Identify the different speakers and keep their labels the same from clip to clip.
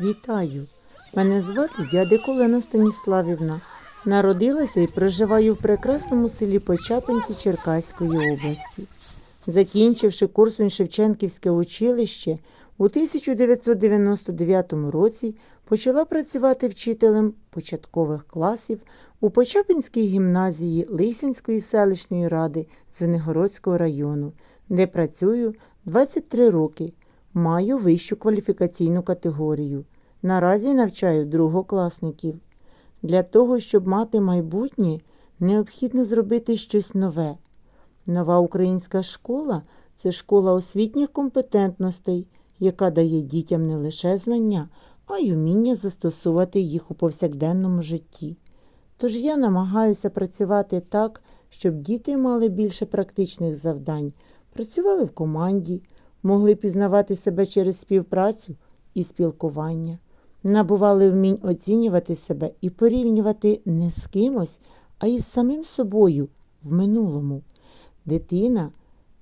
Speaker 1: Вітаю! Мене звати дядя Колена Станіславівна. Народилася і проживаю в прекрасному селі Почапинці Черкаської області. Закінчивши Корсунь Шевченківське училище, у 1999 році почала працювати вчителем початкових класів у Почапинській гімназії Лисянської селищної ради Звенигородського району, де працюю 23 роки. Маю вищу кваліфікаційну категорію. Наразі навчаю другокласників. Для того, щоб мати майбутнє, необхідно зробити щось нове. Нова українська школа це школа освітніх компетентностей, яка дає дітям не лише знання, а й уміння застосувати їх у повсякденному житті. Тож я намагаюся працювати так, щоб діти мали більше практичних завдань, працювали в команді, могли пізнавати себе через співпрацю і спілкування, набували вмінь оцінювати себе і порівнювати не з кимось, а із самим собою в минулому. Дитина,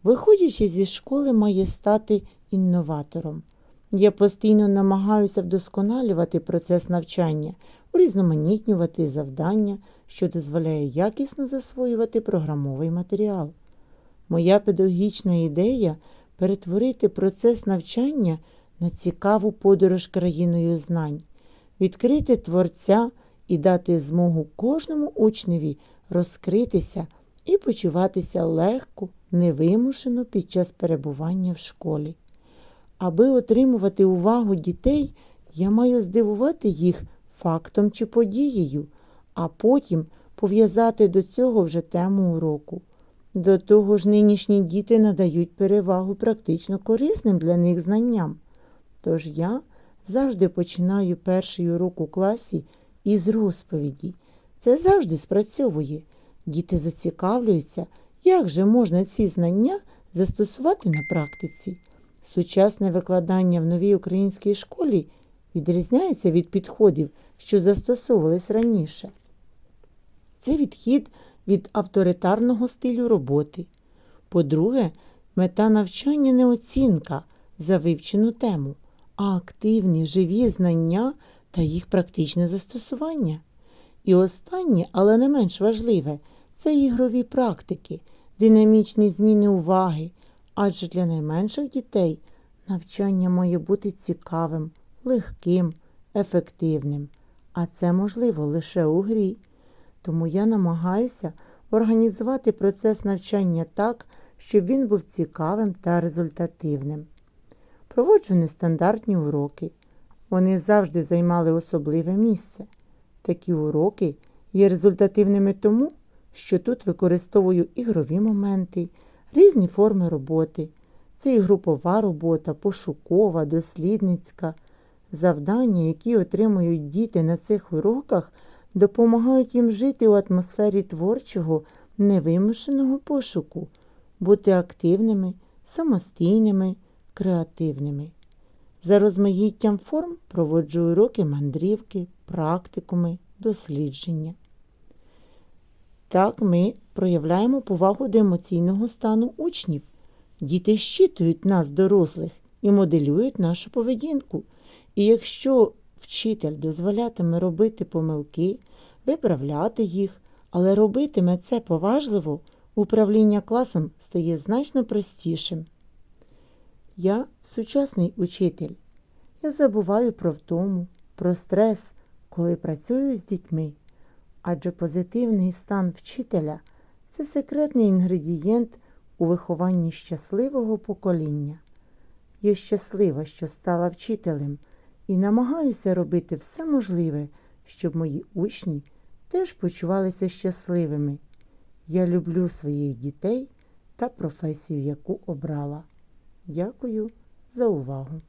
Speaker 1: виходячи зі школи, має стати інноватором. Я постійно намагаюся вдосконалювати процес навчання, урізноманітнювати завдання, що дозволяє якісно засвоювати програмовий матеріал. Моя педагогічна ідея перетворити процес навчання на цікаву подорож країною знань, відкрити творця і дати змогу кожному учневі розкритися і почуватися легко, невимушено під час перебування в школі. Аби отримувати увагу дітей, я маю здивувати їх фактом чи подією, а потім пов'язати до цього вже тему уроку. До того ж, нинішні діти надають перевагу практично корисним для них знанням. Тож я завжди починаю перший урок у класі із розповіді. Це завжди спрацьовує. Діти зацікавлюються, як же можна ці знання застосувати на практиці. Сучасне викладання в новій українській школі відрізняється від підходів, що застосовувались раніше. Це відхід від авторитарного стилю роботи. По-друге, мета навчання не оцінка за вивчену тему, а активні живі знання та їх практичне застосування. І останнє, але не менш важливе, це ігрові практики, динамічні зміни уваги, адже для найменших дітей навчання має бути цікавим, легким, ефективним, а це можливо лише у грі. Тому я намагаюся організувати процес навчання так, щоб він був цікавим та результативним. Проводжу нестандартні уроки. Вони завжди займали особливе місце. Такі уроки є результативними тому, що тут використовую ігрові моменти, різні форми роботи. Це і групова робота, пошукова, дослідницька. Завдання, які отримують діти на цих уроках, допомагають їм жити у атмосфері творчого, невимушеного пошуку, бути активними, самостійними, креативними. За розмаїттям форм проводжу уроки мандрівки, практикуми, дослідження. Так ми проявляємо повагу до емоційного стану учнів. Діти щитують нас, дорослих, і моделюють нашу поведінку. І якщо вчитель дозволятиме робити помилки, виправляти їх, але робитиме це поважливо, управління класом стає значно простішим. Я сучасний учитель. Я забуваю про втому, про стрес, коли працюю з дітьми. Адже позитивний стан вчителя це секретний інгредієнт у вихованні щасливого покоління. Я щаслива, що стала вчителем, і намагаюся робити все можливе, щоб мої учні теж почувалися щасливими. Я люблю своїх дітей та професію, яку обрала. Дякую за увагу!